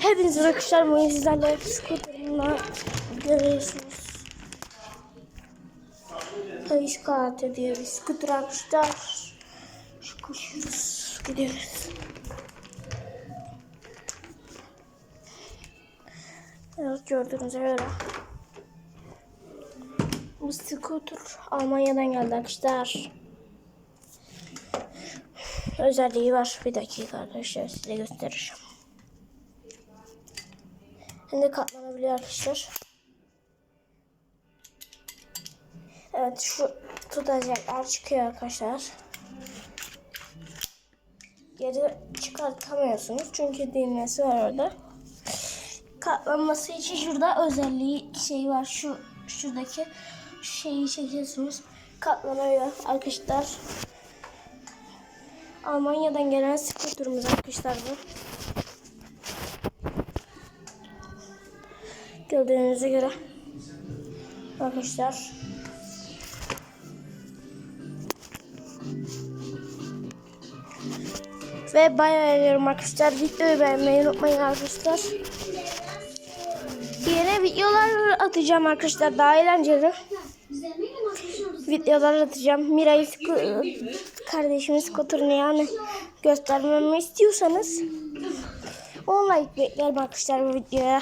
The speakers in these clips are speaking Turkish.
Hepinize arkadaşlar bugün sizlerle skuterımla görüyorsunuz. Kayış kartı diye bir skuter arkadaşlar. Şu koşuyoruz gidiyoruz. Evet gördüğünüz göre. Bu skuter Almanya'dan geldi arkadaşlar. Özelliği var. Bir dakika arkadaşlar size göstereceğim. Şimdi katlanabiliyor arkadaşlar. Evet şu tutacaklar çıkıyor arkadaşlar. Geri çıkartamıyorsunuz çünkü düğmesi var orada. Katlanması için şurada özelliği şey var şu şuradaki şeyi çekiyorsunuz. Katlanıyor arkadaşlar. Almanya'dan gelen skuterimiz arkadaşlar bu. Gördüğünüze göre. Arkadaşlar. Ve bayağı beğeniyorum arkadaşlar. Videoyu beğenmeyi unutmayın arkadaşlar. Yeni videolar atacağım arkadaşlar. Daha eğlenceli. Videolar atacağım. Miray kardeşimiz skuterını yani göstermemi istiyorsanız. 10 like beklerim arkadaşlar bu videoya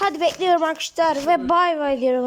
hadi bekliyorum arkadaşlar ve bay bay diyorum